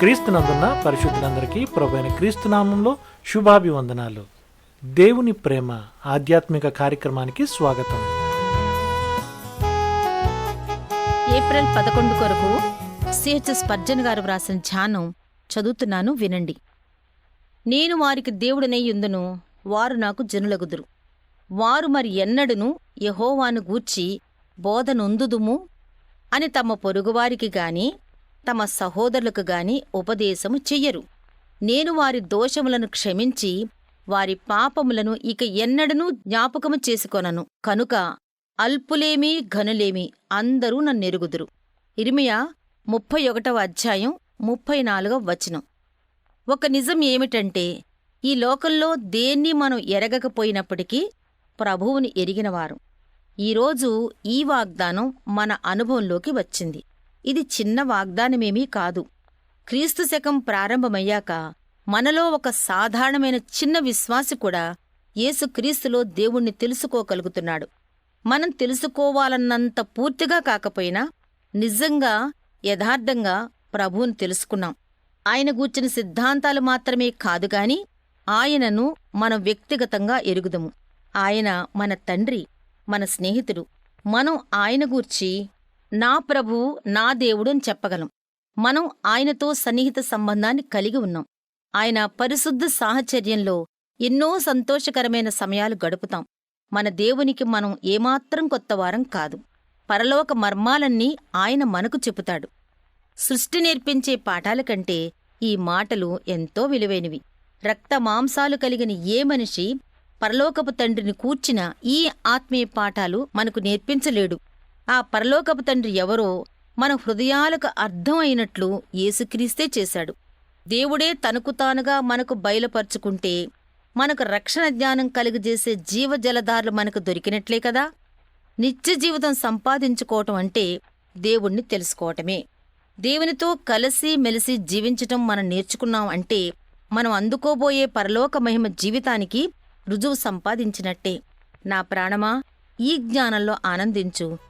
క్రీస్తునందున్న పరిశుద్ధులందరికీ ప్రభైన క్రీస్తునామంలో శుభాభివందనాలు. దేవుని ప్రేమ ఆధ్యాత్మిక కార్యక్రమానికి స్వాగతం. ఏప్రిల్ పదకొండు కొరకు సిహెచ్ పర్జన్ గారు వ్రాసిన ధ్యానం చదువుతున్నాను వినండి. నేను వారికి దేవుడనై యుందును వారు నాకు జనులగుదురు. వారు మరి ఎన్నడును యహోవాను గూర్చి బోధనొందుదుము అని తమ పొరుగువారికి గాని తమ సహోదరులకు గాని ఉపదేశము చెయ్యరు. నేను వారి దోషములను క్షమించి వారి పాపములను ఇక ఎన్నడనూ జ్ఞాపకము చేసుకొనను. కనుక అల్పులేమీ ఘనులేమి అందరూ నన్నెరుగుదురు. ఇర్మియా ముప్పై ఒకటవ అధ్యాయం ముప్పై నాలుగవ వచనం. ఒక నిజం ఏమిటంటే ఈ లోకంలో దేన్ని మనం ఎరగకపోయినప్పటికీ ప్రభువుని ఎరిగినవారు. ఈరోజు ఈ వాగ్దానం మన అనుభవంలోకి వచ్చింది. ఇది చిన్న వాగ్దానమేమీ కాదు. క్రీస్తు శకం ప్రారంభమయ్యాక మనలో ఒక సాధారణమైన చిన్న విశ్వాసి కూడా యేసుక్రీస్తులో దేవుణ్ణి తెలుసుకోగలుగుతున్నాడు. మనం తెలుసుకోవాలన్నంత పూర్తిగా కాకపోయినా నిజంగా యథార్థంగా ప్రభువును తెలుసుకున్నాం. ఆయన గూర్చిన సిద్ధాంతాలు మాత్రమే కాదుగాని ఆయనను మనం వ్యక్తిగతంగా ఎరుగుదము. ఆయన మన తండ్రి మన స్నేహితుడు. మనం ఆయన గూర్చి నా ప్రభువు నా దేవుడు అని చెప్పగలం. మనం ఆయనతో సన్నిహిత సంబంధాన్ని కలిగి ఉన్నాం. ఆయన పరిశుద్ధ సాహచర్యంలో ఎన్నో సంతోషకరమైన సమయాలు గడుపుతాం. మన దేవునికి మనం ఏమాత్రం కొత్తవారం కాదు. పరలోక మర్మాలన్నీ ఆయన మనకు చెబుతాడు. సృష్టి నేర్పించే పాఠాల కంటే ఈ మాటలు ఎంతో విలువైనవి. రక్త మాంసాలు కలిగిన ఏ మనిషి పరలోకపు తండ్రిని కూర్చిన ఈ ఆత్మీయ పాఠాలు మనకు నేర్పించలేడు. ఆ పరలోకపు తండ్రి ఎవరో మన హృదయాలకు అర్థం అయినట్లు యేసుక్రీస్తే చేశాడు. దేవుడే తనకు తానుగా మనకు బయలుపరుచుకుంటే మనకు రక్షణ జ్ఞానం కలుగజేసే జీవజలధారులు మనకు దొరికినట్లే కదా? నిత్య జీవితం సంపాదించుకోవటం అంటే దేవుణ్ణి తెలుసుకోవటమే. దేవునితో కలిసి మెలిసి జీవించటం మనం నేర్చుకున్నాం అంటే మనం అందుకోబోయే పరలోక మహిమ జీవితానికి రుజువు సంపాదించినట్టే. నా ప్రాణమా? ఈ జ్ఞానంలో ఆనందించు.